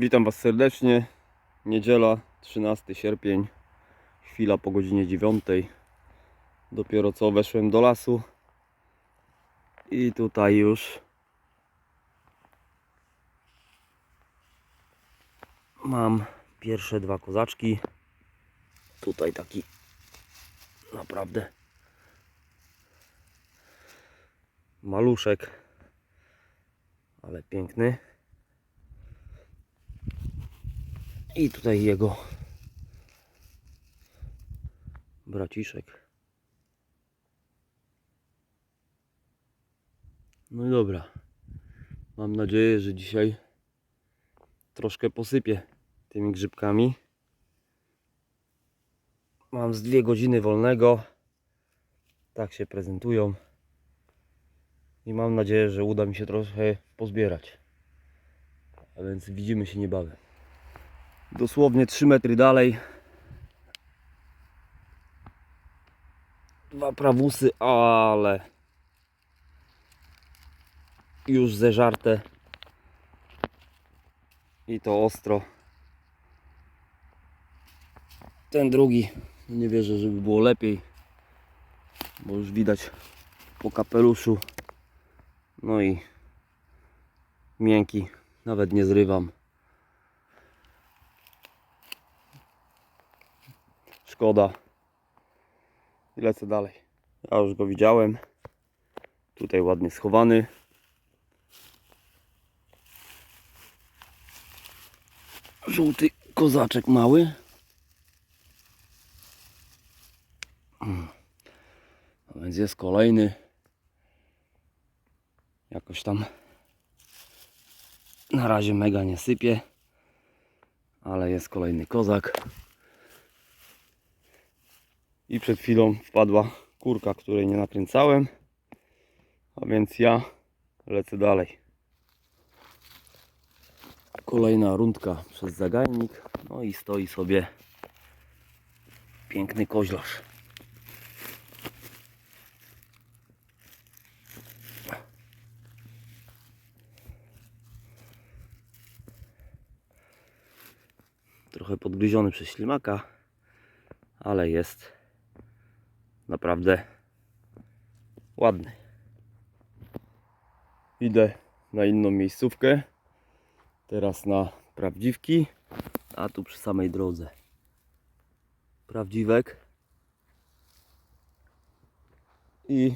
Witam Was serdecznie. Niedziela, 13 sierpień. Chwila po godzinie 9. Dopiero co weszłem do lasu. I tutaj już mam pierwsze dwa kozaczki. Tutaj taki naprawdę maluszek, ale piękny. I tutaj jego braciszek. No i dobra. Mam nadzieję, że dzisiaj troszkę posypię tymi grzybkami. Mam z dwie godziny wolnego. Tak się prezentują. I mam nadzieję, że uda mi się trochę pozbierać. A więc widzimy się niebawem dosłownie 3 metry dalej. Dwa prawusy, ale już zeżarte i to ostro. Ten drugi, nie wierzę, żeby było lepiej, bo już widać po kapeluszu. No i miękki, nawet nie zrywam. Szkoda. I lecę dalej. Ja już go widziałem. Tutaj ładnie schowany. Żółty kozaczek mały. A więc jest kolejny. Jakoś tam na razie mega nie sypie. Ale jest kolejny kozak. I przed chwilą wpadła kurka, której nie nakręcałem. A więc ja lecę dalej. Kolejna rundka przez zagajnik. No i stoi sobie piękny koźlarz. Trochę podgryziony przez ślimaka, ale jest naprawdę ładny. Idę na inną miejscówkę. Teraz na prawdziwki, a tu przy samej drodze. Prawdziwek. I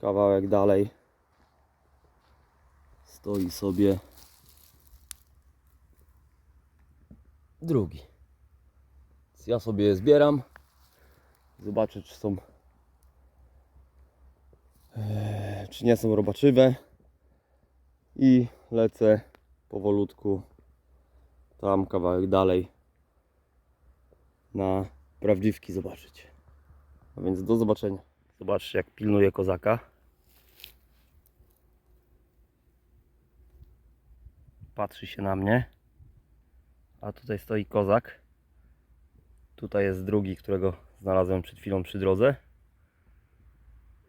kawałek dalej stoi sobie drugi. Ja sobie zbieram. Zobaczę, czy są. Eee, czy nie są robaczywe. I lecę powolutku tam kawałek dalej na prawdziwki zobaczyć. A więc do zobaczenia. Zobaczcie, jak pilnuje kozaka. Patrzy się na mnie. A tutaj stoi kozak. Tutaj jest drugi, którego znalazłem przed chwilą przy drodze.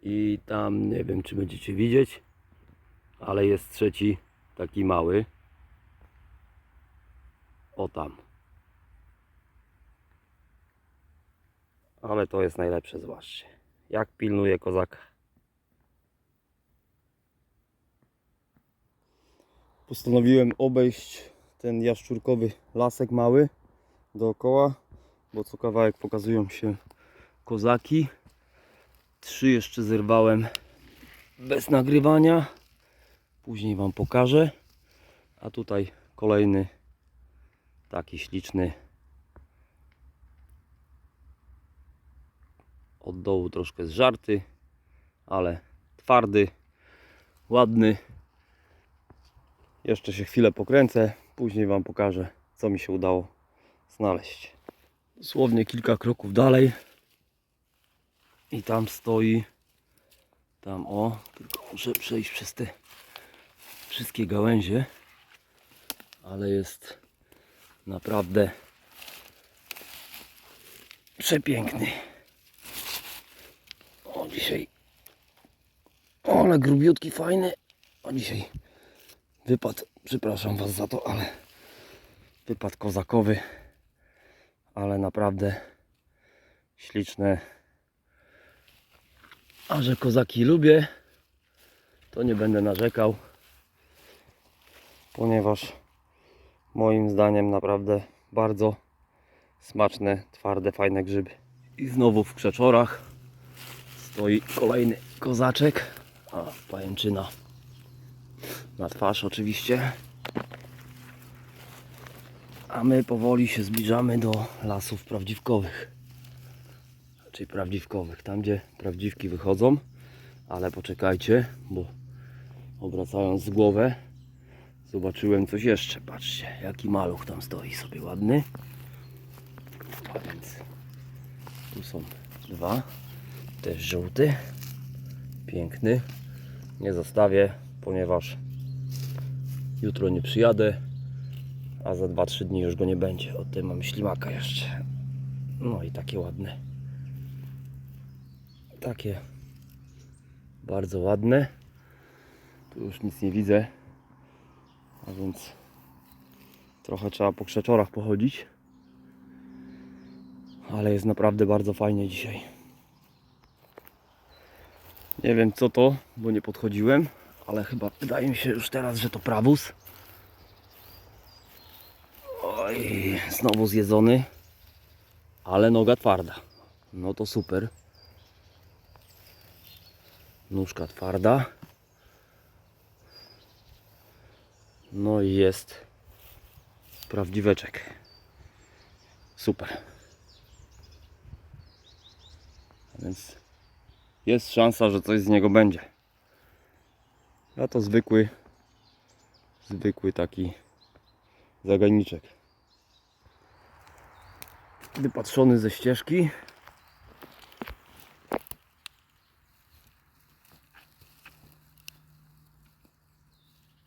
I tam nie wiem, czy będziecie widzieć, ale jest trzeci taki mały. O tam. Ale to jest najlepsze, zobaczcie. Jak pilnuje kozaka. Postanowiłem obejść ten jaszczurkowy lasek mały dookoła bo co kawałek pokazują się kozaki. Trzy jeszcze zerwałem bez nagrywania. Później Wam pokażę. A tutaj kolejny taki śliczny. Od dołu troszkę zżarty, ale twardy, ładny. Jeszcze się chwilę pokręcę, później Wam pokażę, co mi się udało znaleźć. Dosłownie kilka kroków dalej. I tam stoi. Tam o, tylko muszę przejść przez te wszystkie gałęzie. Ale jest naprawdę przepiękny. O dzisiaj. O, ale grubiutki, fajny. O dzisiaj wypadł. Przepraszam Was za to, ale Wypad kozakowy, ale naprawdę śliczne. A że kozaki lubię, to nie będę narzekał, ponieważ moim zdaniem naprawdę bardzo smaczne, twarde, fajne grzyby. I znowu w krzeczorach stoi kolejny kozaczek, a pajęczyna na twarz oczywiście. A my powoli się zbliżamy do lasów prawdziwkowych. Czyli prawdziwkowych, tam gdzie prawdziwki wychodzą. Ale poczekajcie, bo obracając głowę zobaczyłem coś jeszcze. Patrzcie, jaki maluch tam stoi sobie ładny. A więc tu są dwa. Też żółty. Piękny. Nie zostawię, ponieważ jutro nie przyjadę a za 2-3 dni już go nie będzie. O tym mam ślimaka jeszcze. No i takie ładne. Takie bardzo ładne. Tu już nic nie widzę. A więc trochę trzeba po krzeczorach pochodzić. Ale jest naprawdę bardzo fajnie dzisiaj. Nie wiem co to, bo nie podchodziłem, ale chyba wydaje mi się już teraz, że to prawus. Oj, znowu zjedzony, ale noga twarda. No to super. Nóżka twarda. No i jest prawdziweczek. Super. Więc jest szansa, że coś z niego będzie. A to zwykły, zwykły taki zaganiczek. Wypatrzony ze ścieżki.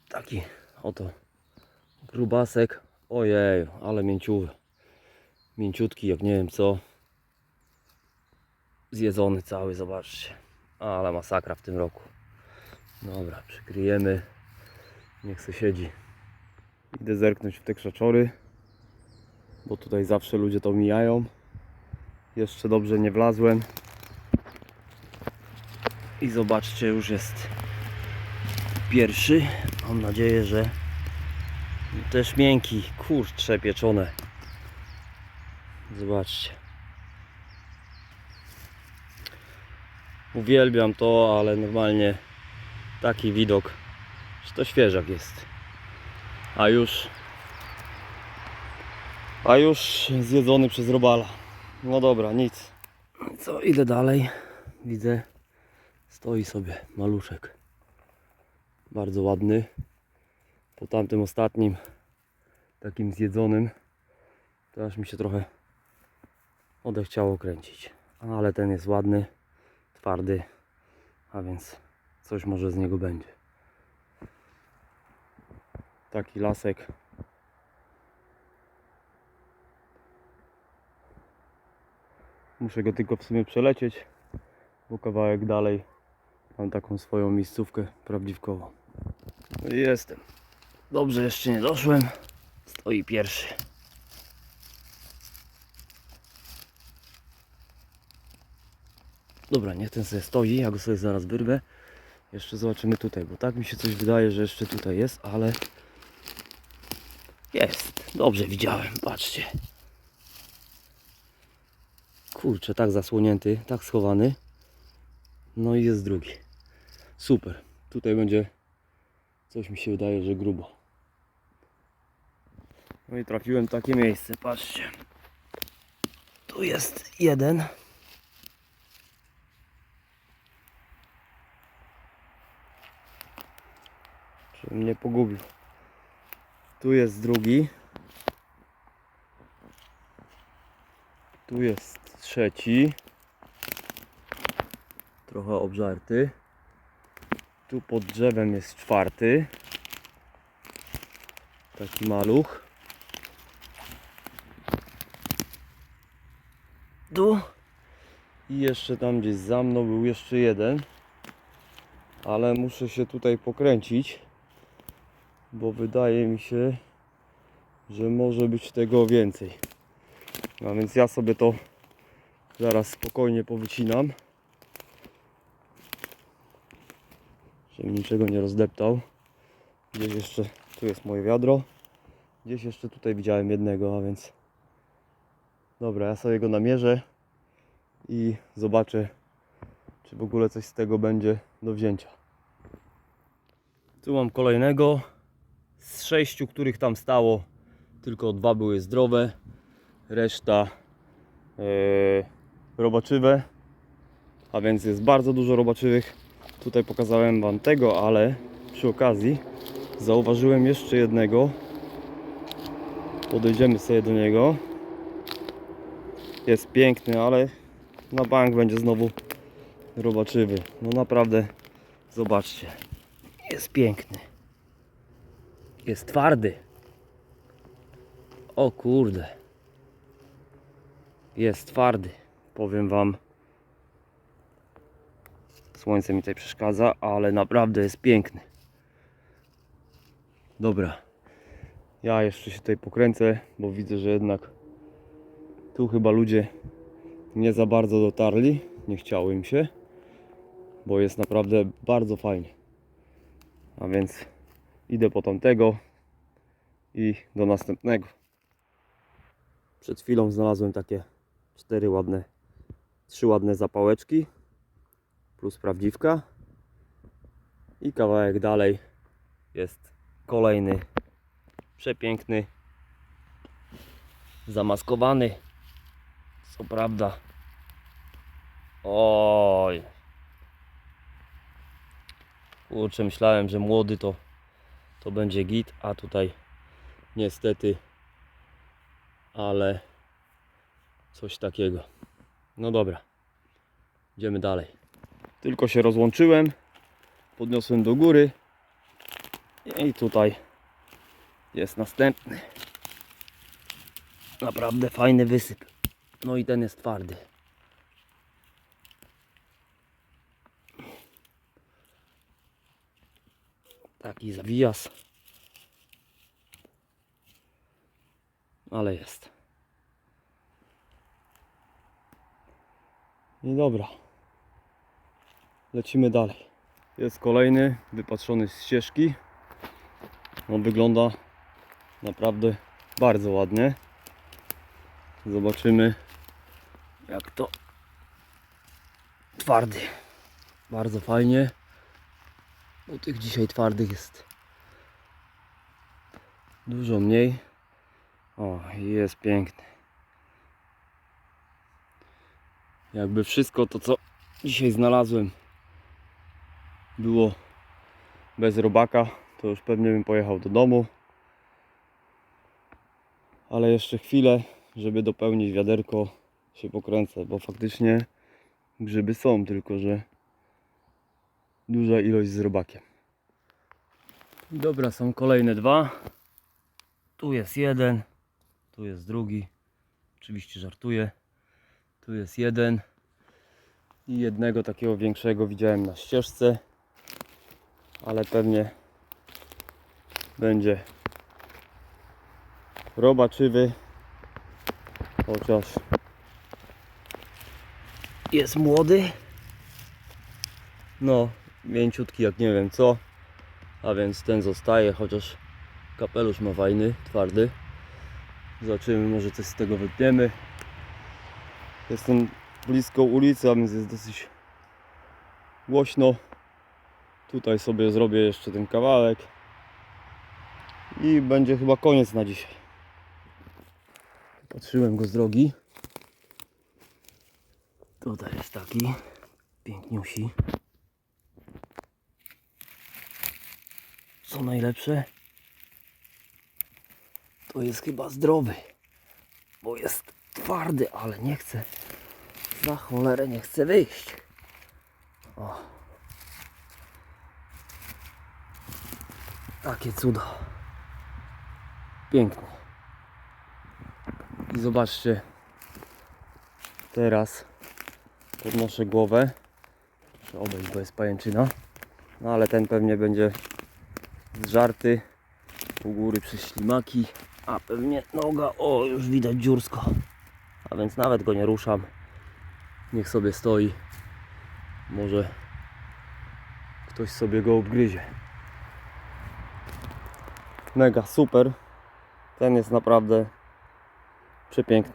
Taki oto grubasek. Ojej, ale mięciuwy. Mięciutki jak nie wiem co. Zjedzony cały, zobaczcie. Ale masakra w tym roku. Dobra, przykryjemy. Niech se siedzi. Idę zerknąć w te krzaczory, bo tutaj zawsze ludzie to mijają. Jeszcze dobrze nie wlazłem. I zobaczcie, już jest pierwszy. Mam nadzieję, że też miękki, kurcze pieczone. Zobaczcie. Uwielbiam to, ale normalnie taki widok, że to świeżak jest a już a już zjedzony przez robala. No dobra, nic. Co, idę dalej. Widzę stoi sobie maluszek. Bardzo ładny. Po tamtym ostatnim takim zjedzonym to aż mi się trochę odechciało kręcić. Ale ten jest ładny twardy a więc coś może z niego będzie. Taki lasek. Muszę go tylko w sumie przelecieć, bo kawałek dalej mam taką swoją miejscówkę prawdziwkową. Jestem. Dobrze, jeszcze nie doszłem. Stoi pierwszy. Dobra, niech ten sobie stoi, ja go sobie zaraz wyrwę. Jeszcze zobaczymy tutaj, bo tak mi się coś wydaje, że jeszcze tutaj jest, ale jest. Dobrze widziałem, patrzcie. Kurczę, tak zasłonięty, tak schowany. No i jest drugi. Super. Tutaj będzie coś mi się wydaje, że grubo. No i trafiłem takie miejsce, patrzcie. Tu jest jeden. Żebym mnie pogubił. Tu jest drugi. Tu jest trzeci. Trochę obżarty. Tu pod drzewem jest czwarty. Taki maluch. Tu. I jeszcze tam gdzieś za mną był jeszcze jeden. Ale muszę się tutaj pokręcić bo wydaje mi się, że może być tego więcej. A więc ja sobie to zaraz spokojnie powycinam. Żebym niczego nie rozdeptał. Gdzieś jeszcze, tu jest moje wiadro. Gdzieś jeszcze tutaj widziałem jednego, a więc dobra, ja sobie go namierzę i zobaczę, czy w ogóle coś z tego będzie do wzięcia. Tu mam kolejnego. Z sześciu, których tam stało, tylko dwa były zdrowe. Reszta e, robaczywe. A więc jest bardzo dużo robaczywych. Tutaj pokazałem Wam tego, ale przy okazji zauważyłem jeszcze jednego. Podejdziemy sobie do niego. Jest piękny, ale na bank będzie znowu robaczywy. No naprawdę, zobaczcie. Jest piękny. Jest twardy. O kurde. Jest twardy. Powiem wam. Słońce mi tutaj przeszkadza, ale naprawdę jest piękny. Dobra. Ja jeszcze się tutaj pokręcę, bo widzę, że jednak tu chyba ludzie nie za bardzo dotarli. Nie chciało im się, bo jest naprawdę bardzo fajnie. A więc idę po tamtego i do następnego. Przed chwilą znalazłem takie cztery ładne, trzy ładne zapałeczki plus prawdziwka. I kawałek dalej jest kolejny przepiękny zamaskowany. Co prawda. Oj. Kurczę myślałem, że młody to to będzie git, a tutaj niestety ale coś takiego no dobra. Idziemy dalej. Tylko się rozłączyłem podniosłem do góry i tutaj jest następny. Naprawdę fajny wysyp. No i ten jest twardy. Taki zawijas ale jest i dobra. Lecimy dalej. Jest kolejny wypatrzony z ścieżki. On wygląda naprawdę bardzo ładnie. Zobaczymy jak to twardy. Bardzo fajnie. Bo tych dzisiaj twardych jest dużo mniej. O jest piękny jakby wszystko to co dzisiaj znalazłem było bez robaka to już pewnie bym pojechał do domu. Ale jeszcze chwilę żeby dopełnić wiaderko się pokręcę bo faktycznie grzyby są tylko że duża ilość z robakiem. Dobra są kolejne dwa. Tu jest jeden tu jest drugi. Oczywiście żartuję tu jest jeden i jednego takiego większego widziałem na ścieżce ale pewnie będzie robaczywy chociaż jest młody. No mięciutki jak nie wiem co a więc ten zostaje chociaż kapelusz ma fajny, twardy. Zobaczymy może coś z tego wytniemy jestem blisko ulicy, a więc jest dosyć głośno Tutaj sobie zrobię jeszcze ten kawałek i będzie chyba koniec na dzisiaj. Patrzyłem go z drogi. Tutaj jest taki piękniusi. Co najlepsze, to jest chyba zdrowy, bo jest twardy, ale nie chce, za cholerę nie chce wyjść. O. Takie cudo. Pięknie. I zobaczcie. Teraz podnoszę głowę. Muszę obejść, bo jest pajęczyna. No ale ten pewnie będzie zżarty u góry przez ślimaki. A pewnie noga, o już widać dziursko. A więc nawet go nie ruszam. Niech sobie stoi. Może ktoś sobie go obgryzie. Mega super. Ten jest naprawdę przepiękny.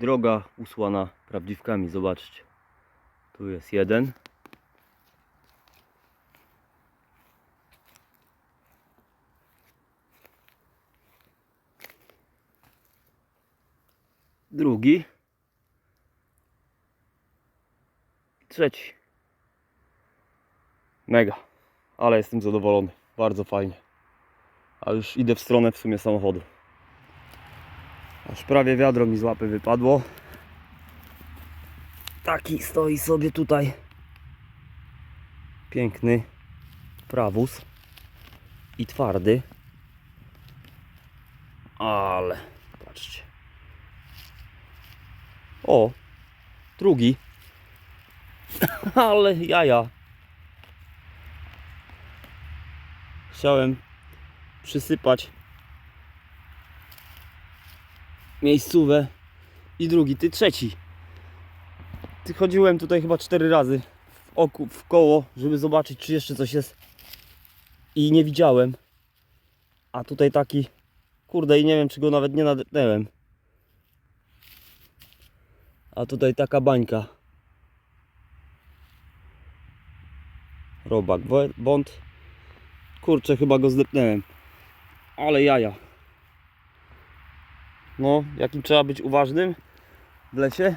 Droga usłana prawdziwkami, zobaczcie. Tu jest jeden. Drugi. Trzeci. Mega. Ale jestem zadowolony. Bardzo fajnie. A już idę w stronę w sumie samochodu. Aż prawie wiadro mi z łapy wypadło. Taki stoi sobie tutaj. Piękny prawóz. I twardy. Ale patrzcie. O, drugi. Ale jaja. Chciałem przysypać miejscówę i drugi, ty trzeci. Ty chodziłem tutaj chyba cztery razy w, oku, w koło, żeby zobaczyć czy jeszcze coś jest i nie widziałem. A tutaj taki, kurde i nie wiem czy go nawet nie nadepnęłem. A tutaj taka bańka. Robak, bąd. Kurczę, chyba go zdepnęłem. Ale jaja. No, jakim trzeba być uważnym w lesie.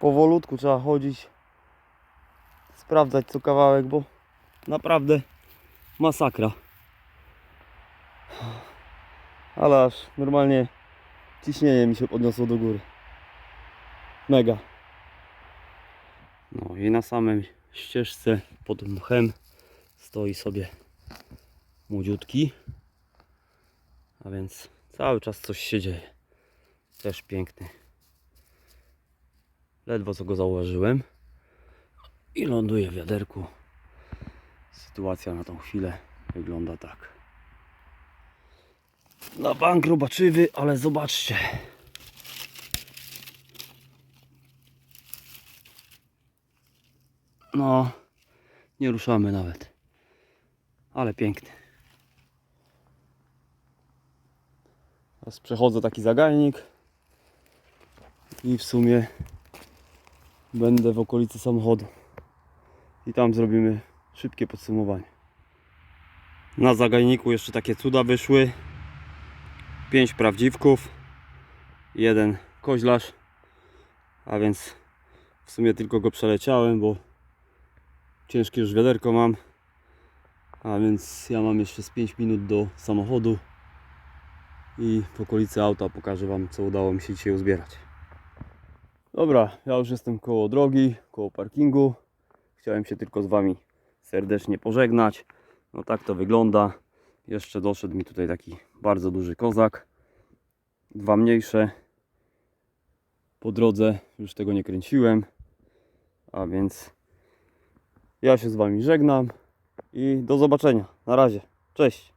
Powolutku trzeba chodzić. Sprawdzać co kawałek, bo naprawdę masakra. Ale aż normalnie ciśnienie mi się podniosło do góry. Mega. No i na samej ścieżce pod mchem stoi sobie młodziutki. A więc cały czas coś się dzieje. Też piękny. Ledwo co go zauważyłem. I ląduje w wiaderku. Sytuacja na tą chwilę wygląda tak. Na bank robaczywy, ale zobaczcie. No, nie ruszamy nawet. Ale piękny. Teraz przechodzę taki zagajnik i w sumie będę w okolicy samochodu. I tam zrobimy szybkie podsumowanie. Na zagajniku jeszcze takie cuda wyszły. Pięć prawdziwków, jeden koźlarz, a więc w sumie tylko go przeleciałem, bo ciężkie już wiaderko mam. A więc ja mam jeszcze z 5 minut do samochodu i w okolicy auta pokażę Wam, co udało mi się dzisiaj uzbierać. Dobra, ja już jestem koło drogi, koło parkingu. Chciałem się tylko z Wami serdecznie pożegnać. No tak to wygląda. Jeszcze doszedł mi tutaj taki bardzo duży kozak. Dwa mniejsze. Po drodze już tego nie kręciłem. A więc ja się z Wami żegnam i do zobaczenia. Na razie. Cześć.